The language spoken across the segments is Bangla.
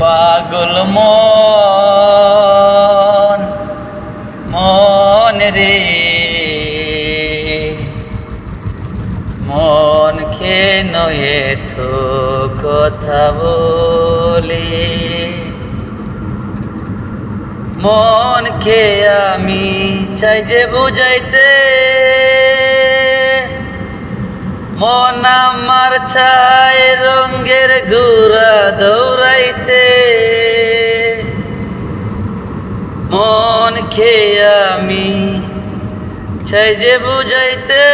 পাগল মন মন রে। মন খে নয়ে তো কথা বলি? মনকে আমি চাই যে বুঝাইতে। মন আমার চাই রঙ্গের ঘুরা দৌড়াইতে। মন খে আমি চাই যে বুঝাইতে।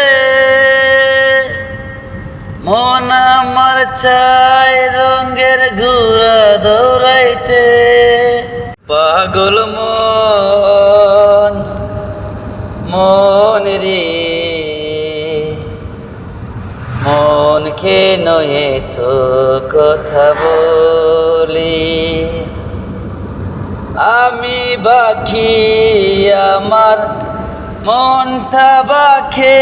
মন আমার চাই রঙের ঘুরা দৌড়াইতে। পাগল মন মন রে। মন কে নয়ে তো কথা বলি। আমি বাকি আমার মনটা বাখে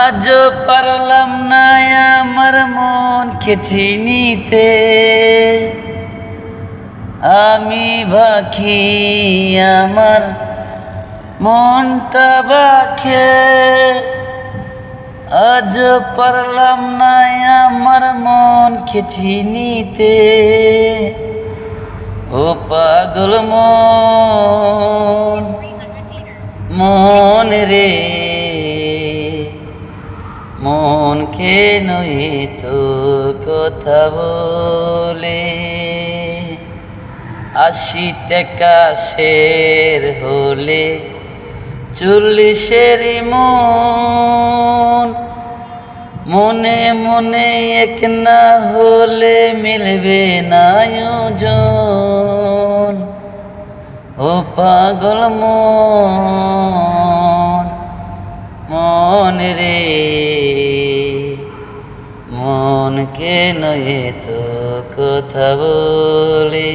আজ পারলাম না আমার মনকে চিনিতে। আমি বাকি আমার মনটা বাখে আজ পারলাম না আমার মনকে চিনিতে। ও পাগল মন মন রে, মন কে নই তো কথা বলে? আশি টাকা শের হলে চল্লিশের মন মনে মনে এক না হলে মিলবে না ওজন ও পাগল মন মন রে মন কে নয় তো কথা বলে।